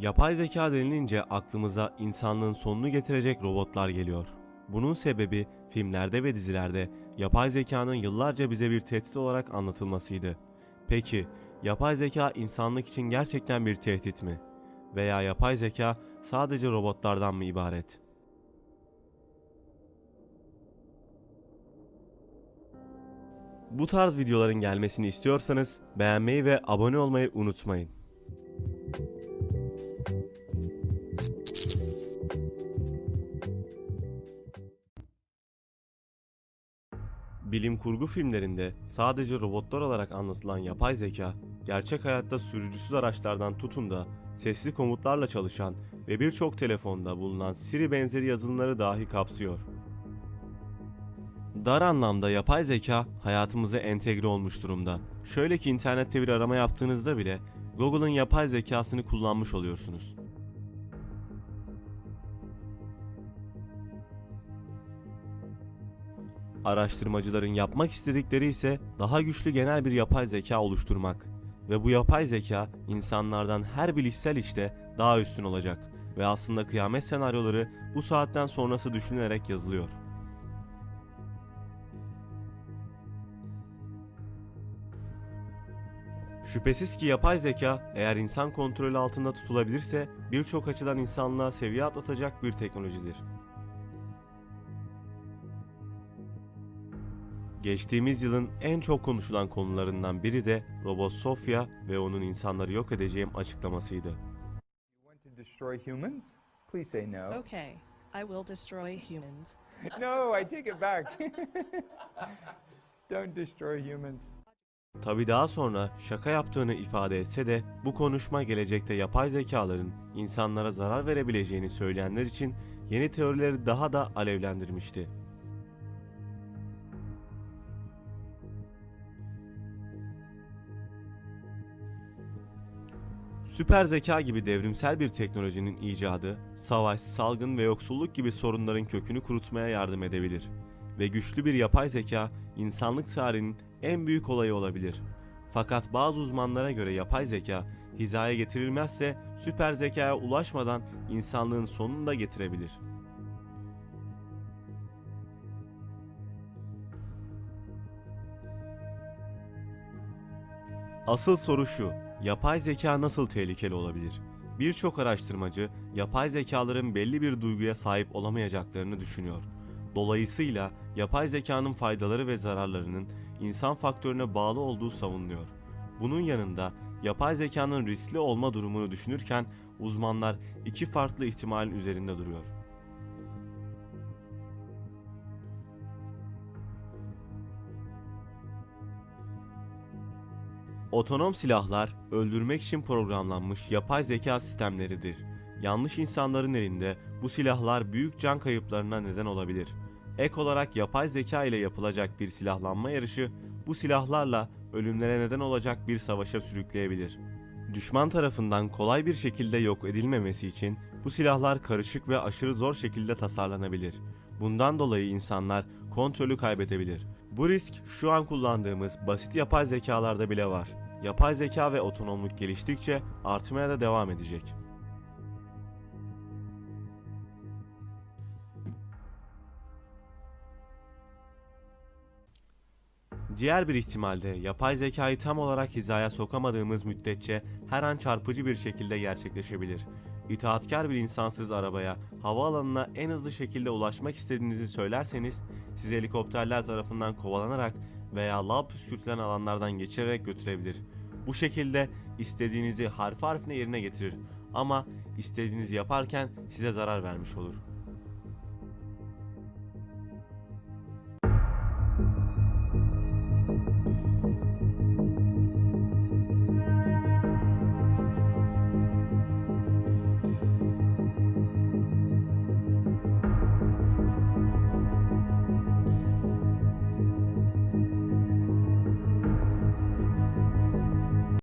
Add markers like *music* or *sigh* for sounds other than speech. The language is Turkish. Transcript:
Yapay zeka denilince aklımıza insanlığın sonunu getirecek robotlar geliyor. Bunun sebebi filmlerde ve dizilerde yapay zekanın yıllarca bize bir tehdit olarak anlatılmasıydı. Peki, yapay zeka insanlık için gerçekten bir tehdit mi? Veya yapay zeka sadece robotlardan mı ibaret? Bu tarz videoların gelmesini istiyorsanız beğenmeyi ve abone olmayı unutmayın. Bilim kurgu filmlerinde sadece robotlar olarak anlatılan yapay zeka, gerçek hayatta sürücüsüz araçlardan tutun da sesli komutlarla çalışan ve birçok telefonda bulunan Siri benzeri yazılımları dahi kapsıyor. Dar anlamda yapay zeka hayatımıza entegre olmuş durumda. Şöyle ki internette bir arama yaptığınızda bile Google'ın yapay zekasını kullanmış oluyorsunuz. Araştırmacıların yapmak istedikleri ise daha güçlü genel bir yapay zeka oluşturmak. Ve bu yapay zeka insanlardan her bilişsel işte daha üstün olacak ve aslında kıyamet senaryoları bu saatten sonrası düşünülerek yazılıyor. Şüphesiz ki yapay zeka eğer insan kontrolü altında tutulabilirse birçok açıdan insanlığa seviye atlatacak bir teknolojidir. Geçtiğimiz yılın en çok konuşulan konularından biri de robot Sofia ve onun insanları yok edeceğim açıklamasıydı. You want to destroy humans? Please say no. Okay, I will destroy humans. *laughs* No, I take it back. *laughs* Don't destroy humans. Tabi daha sonra şaka yaptığını ifade etse de bu konuşma gelecekte yapay zekaların insanlara zarar verebileceğini söyleyenler için yeni teorileri daha da alevlendirmişti. Süper zeka gibi devrimsel bir teknolojinin icadı, savaş, salgın ve yoksulluk gibi sorunların kökünü kurutmaya yardım edebilir. Ve güçlü bir yapay zeka, insanlık tarihinin en büyük olayı olabilir. Fakat bazı uzmanlara göre yapay zeka, hizaya getirilmezse süper zekaya ulaşmadan insanlığın sonunu da getirebilir. Asıl soru şu, yapay zeka nasıl tehlikeli olabilir? Birçok araştırmacı yapay zekaların belli bir duyguya sahip olamayacaklarını düşünüyor. Dolayısıyla yapay zekanın faydaları ve zararlarının insan faktörüne bağlı olduğu savunuluyor. Bunun yanında yapay zekanın riskli olma durumunu düşünürken uzmanlar iki farklı ihtimalin üzerinde duruyor. Otonom silahlar öldürmek için programlanmış yapay zeka sistemleridir. Yanlış insanların elinde bu silahlar büyük can kayıplarına neden olabilir. Ek olarak yapay zeka ile yapılacak bir silahlanma yarışı bu silahlarla ölümlere neden olacak bir savaşa sürükleyebilir. Düşman tarafından kolay bir şekilde yok edilmemesi için bu silahlar karışık ve aşırı zor şekilde tasarlanabilir. Bundan dolayı insanlar kontrolü kaybedebilir. Bu risk şu an kullandığımız basit yapay zekalarda bile var. Yapay zeka ve otonomluk geliştikçe artmaya da devam edecek. Diğer bir ihtimalde yapay zekayı tam olarak hizaya sokamadığımız müddetçe her an çarpıcı bir şekilde gerçekleşebilir. İtaatkar bir insansız arabaya havaalanına en hızlı şekilde ulaşmak istediğinizi söylerseniz sizi helikopterler tarafından kovalanarak veya lav püskürtülen alanlardan geçirerek götürebilir. Bu şekilde istediğinizi harfi harfine yerine getirir ama istediğinizi yaparken size zarar vermiş olur.